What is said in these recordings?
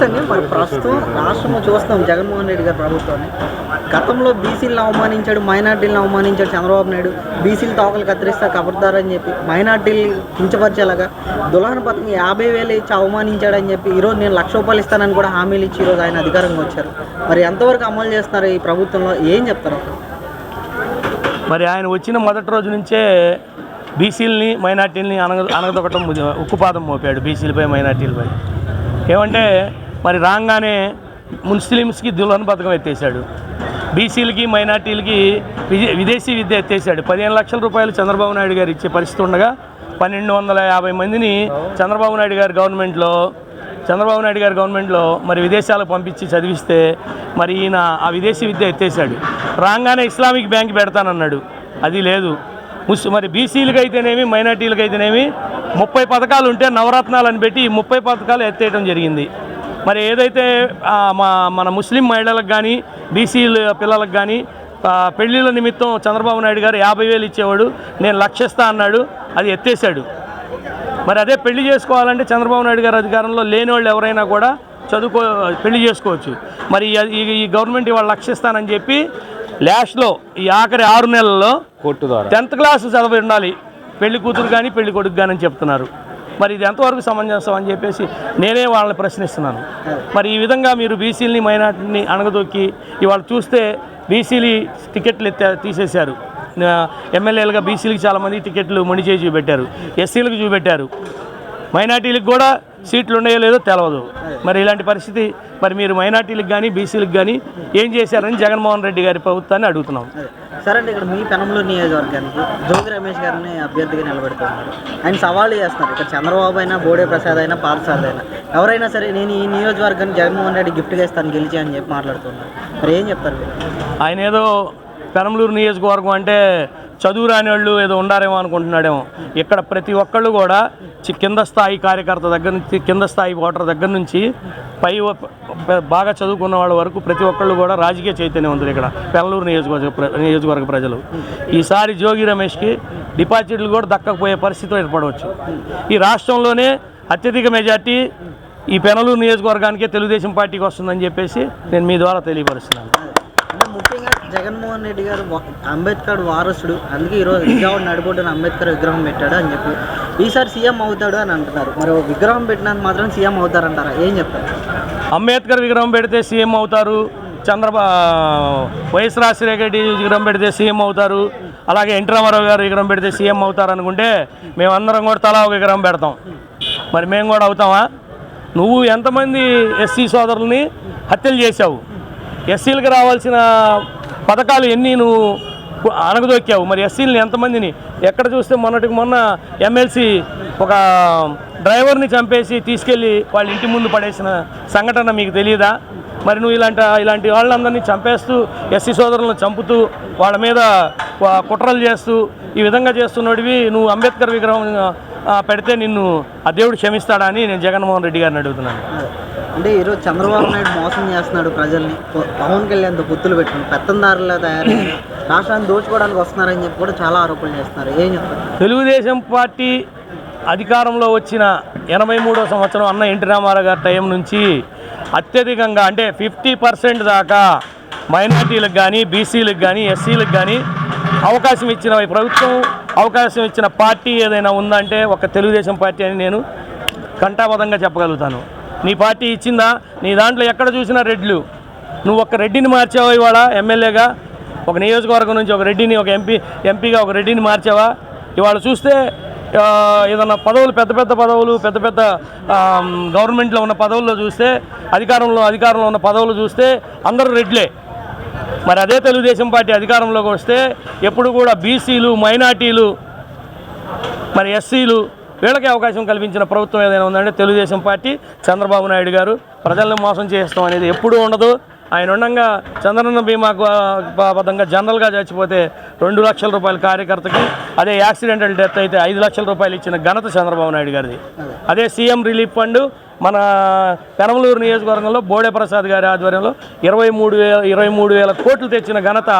మరి ప్రస్తుతం రాష్ట్రంలో చూస్తున్నాం జగన్మోహన్ రెడ్డి గారి ప్రభుత్వాన్ని. గతంలో బీసీలను అవమానించాడు మైనార్టీలను అవమానించాడు చంద్రబాబు నాయుడు. బీసీలు తోకలు కత్తిరిస్తా కబర్దారని చెప్పి మైనార్టీలు కించపరిచేలాగా దులాన పథకం యాభై వేలు ఇచ్చి అవమానించాడని చెప్పి ఈరోజు నేను లక్ష రూపాయలు ఇస్తానని కూడా హామీలు ఇచ్చి ఈరోజు ఆయన అధికారంగా వచ్చారు. మరి ఎంతవరకు అమలు చేస్తున్నారు ఈ ప్రభుత్వంలో? ఏం చెప్తారు మరి ఆయన వచ్చిన మొదటి రోజు నుంచే బీసీలని మైనార్టీలని అనగ అనగదొకటం ఉక్కుపాదం మోపాడు బీసీలపై మైనార్టీలపై. ఏమంటే మరి రాగానే ముస్లిమ్స్కి దుల్హన్ పథకం ఎత్తేసాడు బీసీలకి మైనార్టీలకి విదేశీ విద్య ఎత్తేసాడు పదిహేను లక్షల రూపాయలు చంద్రబాబు నాయుడు గారు ఇచ్చే పరిస్థితి ఉండగా పన్నెండు వందల యాభై మందిని చంద్రబాబు నాయుడు గారి గవర్నమెంట్లో చంద్రబాబు నాయుడు గారి గవర్నమెంట్లో మరి విదేశాలకు పంపించి చదివిస్తే మరి ఈయన ఆ విదేశీ విద్య ఎత్తేసాడు రాగానే ఇస్లామిక్ బ్యాంక్ పెడతానన్నాడు. అది లేదు. ముస్ మరి బీసీలకు అయితేనేమి మైనార్టీలకు అయితేనేమి ముప్పై పథకాలు ఉంటే నవరత్నాలు అని పెట్టి ఈ ముప్పై పథకాలు ఎత్తేయడం జరిగింది. మరి ఏదైతే మా మన ముస్లిం మహిళలకు కానీ బీసీల పిల్లలకు కానీ పెళ్ళిళ్ళ నిమిత్తం చంద్రబాబు నాయుడు గారు యాభై వేలు ఇచ్చేవాడు నేను లక్షిస్తా అన్నాడు అది ఎత్తేసాడు మరి అదే పెళ్ళి చేసుకోవాలంటే చంద్రబాబు నాయుడు గారు అధికారంలో లేని వాళ్ళు ఎవరైనా కూడా చదువుకో పెళ్ళి చేసుకోవచ్చు. మరి ఈ- గవర్నమెంట్ ఇవాళ లక్షిస్తానని చెప్పి లాస్ట్లో ఈ ఆఖరి ఆరు నెలల్లో టెన్త్ క్లాస్ చదివి ఉండాలి. పెళ్ళి కూతురు కానీ పెళ్ళి కొడుకు కానీ అని చెప్తున్నారు. మరి ఇది ఎంతవరకు సమంజసం అని చెప్పేసి నేనే వాళ్ళని ప్రశ్నిస్తున్నాను. మరి ఈ విధంగా మీరు బీసీలని మైనార్టీని అణగదొక్కి ఇవాళ చూస్తే బీసీలు టికెట్లు ఎత్తే తీసేశారు. ఎమ్మెల్యేలుగా బీసీలకు చాలామంది టికెట్లు మొండి చేసి చూపెట్టారు ఎస్సీలకు చూపెట్టారు. మైనార్టీలకు కూడా సీట్లు ఉన్నాయో లేదో తెలియదు మరి ఇలాంటి పరిస్థితి మరి మీరు మైనార్టీలకు కానీ బీసీలకు కానీ ఏం చేశారని జగన్మోహన్ రెడ్డి గారి ప్రభుత్వాన్ని అడుగుతున్నాం. సరే అండి ఇక్కడ మీ పెనంలూరు నియోజకవర్గానికి జోగి రమేష్ గారిని అభ్యర్థిగా నిలబెడుతున్నారు. ఆయన సవాళ్ళు చేస్తున్నారు. ఇక్కడ చంద్రబాబు అయినా బోడే ప్రసాద్ అయినా పార్సాద్ అయినా. ఎవరైనా సరే నేను ఈ నియోజకవర్గాన్ని జగన్మోహన్ రెడ్డి గిఫ్ట్గా ఇస్తాను గెలిచి అని చెప్పి మాట్లాడుతున్నారు. మరి ఏం చెప్తారు ఆయన ఏదో పెరంలూరు నియోజకవర్గం అంటే చదువు రాని వాళ్ళు ఏదో ఉండారేమో అనుకుంటున్నాడేమో. ఇక్కడ ప్రతి ఒక్కళ్ళు కూడా కింద స్థాయి కార్యకర్త దగ్గర నుంచి కింద స్థాయి ఓటర్ దగ్గర నుంచి పై బాగా చదువుకున్న వాళ్ళ వరకు ప్రతి ఒక్కళ్ళు కూడా రాజకీయ చైతన్యవంతులు ఇక్కడ పెనలూరు నియోజకవర్గ ప్ర- నియోజకవర్గ ప్రజలు. ఈసారి జోగి రమేష్కి డిపాజిట్లు కూడా దక్కకపోయే పరిస్థితులు ఏర్పడవచ్చు. ఈ రాష్ట్రంలోనే అత్యధిక మెజార్టీ ఈ పెనలూరు నియోజకవర్గానికే తెలుగుదేశం పార్టీకి వస్తుందని చెప్పేసి నేను మీ ద్వారా తెలియపరుస్తున్నాను. ముఖ్యంగా జగన్మోహన్ రెడ్డి గారు అంబేద్కర్ వారసుడు. అందుకే ఈరోజు విజయవాడ నడిపోతున్న అంబేద్కర్ విగ్రహం పెట్టాడు అని చెప్పి ఈసారి సీఎం అవుతాడు అని అంటున్నారు. మరి విగ్రహం పెట్టినందుకు మాత్రం సీఎం అవుతారంటారా? ఏం చెప్తారు? అంబేద్కర్ విగ్రహం పెడితే సీఎం అవుతారు. చంద్రబా వైఎస్ రాజశేఖర రెడ్డి విగ్రహం పెడితే సీఎం అవుతారు. అలాగే ఎన్టీ రామారావు గారు విగ్రహం పెడితే సీఎం అవుతారు అనుకుంటే మేమందరం కూడా తలా ఒక విగ్రహం పెడతాం. మరి మేము కూడా అవుతామా? నువ్వు ఎంతమంది ఎస్సీ సోదరుల్ని హత్యలు చేశావు? ఎస్సీలకు రావాల్సిన పథకాలు ఎన్ని నువ్వు అనగదొక్కావు మరి ఎస్సీలని ఎంతమందిని? ఎక్కడ చూస్తే మొన్నటికి మొన్న ఎమ్మెల్సీ ఒక డ్రైవర్ని చంపేసి తీసుకెళ్ళి వాళ్ళ ఇంటి ముందు పడేసిన సంఘటన మీకు తెలియదా మరి నువ్వు ఇలాంటి ఇలాంటి వాళ్ళందరినీ చంపేస్తూ ఎస్సీ సోదరులను చంపుతూ వాళ్ళ మీద కుట్రలు చేస్తూ ఈ విధంగా చేస్తున్నడివి నువ్వు అంబేద్కర్ విగ్రహం పెడితే నిన్ను ఆ దేవుడు క్షమిస్తాడా అని నేను జగన్మోహన్ రెడ్డి గారిని అడుగుతున్నాను. అంటే ఈరోజు చంద్రబాబు నాయుడు మోసం చేస్తున్నాడు ప్రజల్ని. పవన్ కళ్యాణ్తో గుర్తులు పెట్టుకుని పెత్తందారులా తయారై రాష్ట్రాన్ని దోచుకోవడానికి వస్తున్నారని చెప్పి కూడా చాలా ఆరోపణలు చేస్తున్నారు. ఏం చెప్తారు? తెలుగుదేశం పార్టీ అధికారంలో వచ్చిన ఎనభై మూడో సంవత్సరం అన్న ఎన్టీ రామారావు గారి టైం నుంచి అత్యధికంగా అంటే ఫిఫ్టీ పర్సెంట్ దాకా మైనార్టీలకు కానీ బీసీలకు కానీ ఎస్సీలకు కానీ అవకాశం ఇచ్చిన ప్రభుత్వం అవకాశం ఇచ్చిన పార్టీ ఏదైనా ఉందంటే ఒక తెలుగుదేశం పార్టీ అని నేను కంటాబద్ధంగా చెప్పగలుగుతాను. నీ పార్టీ ఇచ్చిందా? నీ దాంట్లో ఎక్కడ చూసినా రెడ్లు. నువ్వు ఒక రెడ్డిని మార్చావా ఇవాళ ఎమ్మెల్యేగా? ఒక నియోజకవర్గం నుంచి ఒక రెడ్డిని ఒక ఎంపీ ఎంపీగా ఒక రెడ్డిని మార్చావా? ఇవాళ చూస్తే ఏదన్నా పదవులు పెద్ద పెద్ద పదవులు పెద్ద పెద్ద గవర్నమెంట్లో ఉన్న పదవుల్లో చూస్తే అధికారంలో అధికారంలో ఉన్న పదవులు చూస్తే అందరూ రెడ్లే. మరి అదే తెలుగుదేశం పార్టీ అధికారంలోకి వస్తే ఎప్పుడు కూడా బీసీలు మైనార్టీలు మరి ఎస్సీలు వీళ్ళకి అవకాశం కల్పించిన ప్రభుత్వం ఏదైనా ఉందంటే తెలుగుదేశం పార్టీ చంద్రబాబు నాయుడు గారు. ప్రజలను మోసం చేస్తాం అనేది ఎప్పుడూ ఉండదు. ఆయన ఉండగా చంద్రన్న బీమాకు ఆ, బద్ధంగా జనరల్గా చచ్చిపోతే రెండు లక్షల రూపాయల కార్యకర్తకి అదే యాక్సిడెంటల్ డెత్ అయితే ఐదు లక్షల రూపాయలు ఇచ్చిన ఘనత చంద్రబాబు నాయుడు గారిది. అదే సీఎం రిలీఫ్ ఫండ్ మన పెనమలూరు నియోజకవర్గంలో బోడే ప్రసాద్ గారి ఆధ్వర్యంలో ఇరవై మూడు వేల ఇరవై మూడు వేల కోట్లు తెచ్చిన ఘనత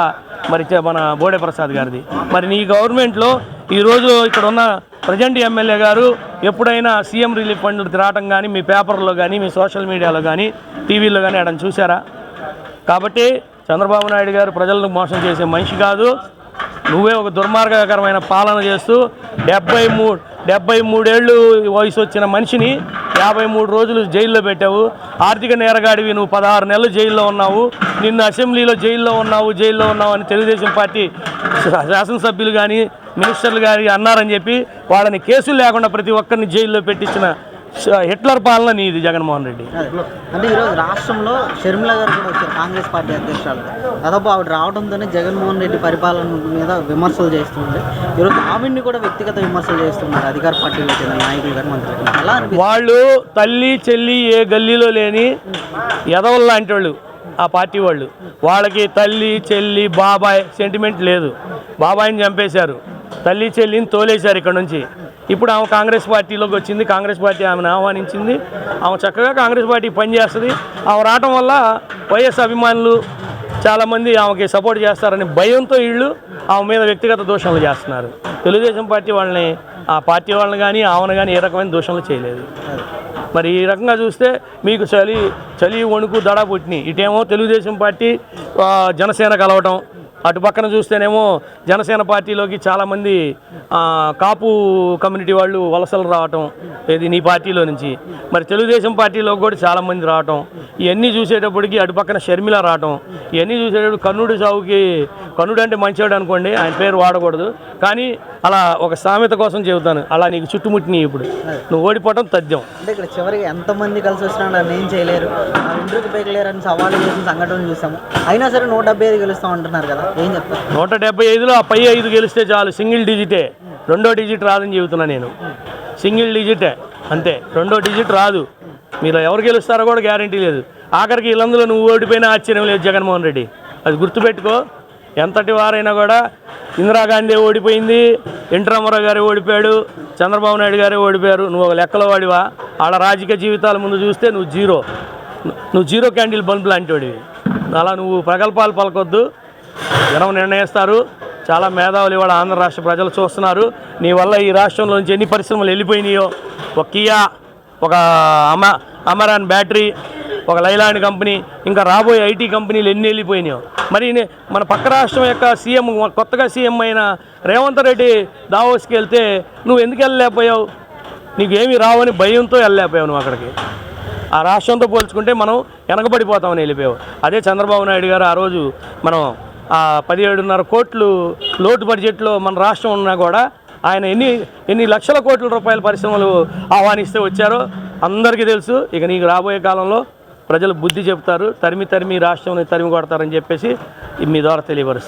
మరి చ- మన బోడే ప్రసాద్ గారిది. మరి నీ గవర్నమెంట్లో ఈరోజు ఇక్కడ ఉన్న ప్రజెంట్ ఎమ్మెల్యే గారు ఎప్పుడైనా సీఎం రిలీఫ్ ఫండ్ రావటం కానీ మీ పేపర్లో కానీ మీ సోషల్ మీడియాలో కానీ టీవీలో కానీ అక్కడ చూసారా కాబట్టి చంద్రబాబు నాయుడు గారు ప్రజలను మోసం చేసే మనిషి కాదు. నువ్వే ఒక దుర్మార్గకరమైన పాలన చేస్తూ డెబ్బై మూడు డెబ్బై మూడేళ్ళు వయసు వచ్చిన మనిషిని యాభై మూడు రోజులు జైల్లో పెట్టావు. ఆర్థిక నేరగాడివి నువ్వు పదహారు నెలలు జైల్లో ఉన్నావు. నిన్ను అసెంబ్లీలో జైల్లో ఉన్నావు జైల్లో ఉన్నావు అని తెలుగుదేశం పార్టీ శాసనసభ్యులు కానీ మినిస్టర్లు కానీ అన్నారని చెప్పి వాళ్ళని కేసులు లేకుండా ప్రతి ఒక్కరిని జైల్లో పెట్టించిన హిట్లర్ పాలన నీది జగన్మోహన్ రెడ్డి. అంటే ఈరోజు రాష్ట్రంలో షర్మిల గారు కూడా వచ్చారు కాంగ్రెస్ పార్టీ అధ్యక్షురాలు. దాదాపు ఆవిడ రావడంతోనే జగన్మోహన్ రెడ్డి పరిపాలన మీద విమర్శలు చేస్తుంది ఈరోజు ఆవిడ్ని కూడా వ్యక్తిగత విమర్శలు చేస్తున్నారు అధికార పార్టీలో చెందిన నాయకులు కానీ మంత్రులు వాళ్ళు తల్లి చెల్లి ఏ గల్లీలో లేని ఎదవలు లాంటి వాళ్ళు ఆ పార్టీ వాళ్ళు. వాళ్ళకి తల్లి చెల్లి బాబాయ్ సెంటిమెంట్ లేదు. బాబాయిని చంపేశారు. తల్లి చెల్లిని తోలేశారు ఇక్కడ నుంచి. ఇప్పుడు ఆమె కాంగ్రెస్ పార్టీలోకి వచ్చింది కాంగ్రెస్ పార్టీ ఆమెను ఆహ్వానించింది. ఆమె చక్కగా కాంగ్రెస్ పార్టీ పనిచేస్తుంది. ఆమె రావటం వల్ల వైఎస్ అభిమానులు చాలామంది ఆమెకి సపోర్ట్ చేస్తారని భయంతో వీళ్ళు ఆమె మీద వ్యక్తిగత దోషణలు చేస్తున్నారు. తెలుగుదేశం పార్టీ వాళ్ళని ఆ పార్టీ వాళ్ళని కానీ ఆమెను కానీ ఏ రకమైన దోషణలు చేయలేదు. మరి ఈ రకంగా చూస్తే మీకు చలి చలి వణుకు దడ పుట్టినాయి ఇటేమో తెలుగుదేశం పార్టీ జనసేన కలవటం అటు పక్కన చూస్తేనేమో జనసేన పార్టీలోకి చాలామంది కాపు కమ్యూనిటీ వాళ్ళు వలసలు రావటం ఇది నీ పార్టీలో నుంచి. మరి తెలుగుదేశం పార్టీలో కూడా చాలామంది రావటం ఇవన్నీ చూసేటప్పటికి అటు పక్కన షర్మిల రావటం ఇవన్నీ చూసేటప్పుడు కన్నుడు సాగుకి కన్నుడు అంటే మంచివాడు అనుకోండి ఆయన పేరు వాడకూడదు. కానీ అలా ఒక సామెత కోసం చెబుతాను అలా నీకు చుట్టుముట్టినాయి ఇప్పుడు. నువ్వు ఓడిపోవటం తథ్యం. అంటే ఇక్కడ చివరికి ఎంతమంది కలిసి వచ్చినా నేను ఏం చేయలేరు ఇంటికి ఇంటికి అని సవాళ్ళు చేసిన సంఘటనలు చూసాము. అయినా సరే నూట డెబ్బై ఐదు గెలుస్తాం అంటున్నారు కదా. నూట డెబ్బై ఐదులో ఆ పై ఐదు గెలిస్తే చాలు సింగిల్ డిజిటే. రెండో డిజిట్ రాదని చెబుతున్నా నేను. సింగిల్ డిజిటే అంతే. రెండో డిజిట్ రాదు. మీరు ఎవరు గెలుస్తారో కూడా గ్యారంటీ లేదు. ఆఖరికి వీళ్ళందులో నువ్వు ఓడిపోయినా ఆశ్చర్యం లేదు జగన్మోహన్ రెడ్డి. అది గుర్తుపెట్టుకో. ఎంతటి వారైనా కూడా ఇందిరాగాంధీ ఓడిపోయింది ఎన్టీ రామారావు గారు ఓడిపోయాడు చంద్రబాబు నాయుడు గారే ఓడిపోయారు. నువ్వు ఒక లెక్కలో వాడివా? ఆడ రాజకీయ జీవితాల ముందు చూస్తే నువ్వు జీరో. నువ్వు జీరో క్యాండిల్ బల్బ్ లాంటి వాడివి అలా నువ్వు ప్రగల్భాలు పలకొద్దు. జనం నిర్ణయిస్తారు. చాలా మేధావులు ఇవాళ ఆంధ్ర రాష్ట్ర ప్రజలు చూస్తున్నారు. నీ వల్ల ఈ రాష్ట్రంలో నుంచి ఎన్ని పరిశ్రమలు వెళ్ళిపోయినాయో. ఒక కియా ఒక అమ అమరాన్ బ్యాటరీ ఒక లైలాండ్ కంపెనీ ఇంకా రాబోయే ఐటీ కంపెనీలు ఎన్ని వెళ్ళిపోయినాయో. మరి మన పక్క రాష్ట్రం యొక్క సీఎం కొత్తగా సీఎం అయిన రేవంత్ రెడ్డి దావోస్కి వెళ్తే నువ్వు ఎందుకు వెళ్ళలేకపోయావు? నీకు ఏమీ రావని భయంతో వెళ్ళలేకపోయావు నువ్వు అక్కడికి. ఆ రాష్ట్రంతో పోల్చుకుంటే మనం వెనకబడిపోతామని వెళ్ళిపోయావు. అదే చంద్రబాబు నాయుడు గారు ఆ రోజు మనం పదిహేడున్నర కోట్లు లోటు బడ్జెట్లో మన రాష్ట్రం ఉన్నా కూడా ఆయన ఎన్ని ఎన్ని లక్షల కోట్ల రూపాయల పరిశ్రమలు ఆహ్వానిస్తే వచ్చారో అందరికీ తెలుసు. ఇక నీకు రాబోయే కాలంలో ప్రజలు బుద్ధి చెప్తారు తరిమి తరిమి రాష్ట్రం తరిమి కొడతారని చెప్పేసి మీ ద్వారా తెలియపరుస్తారు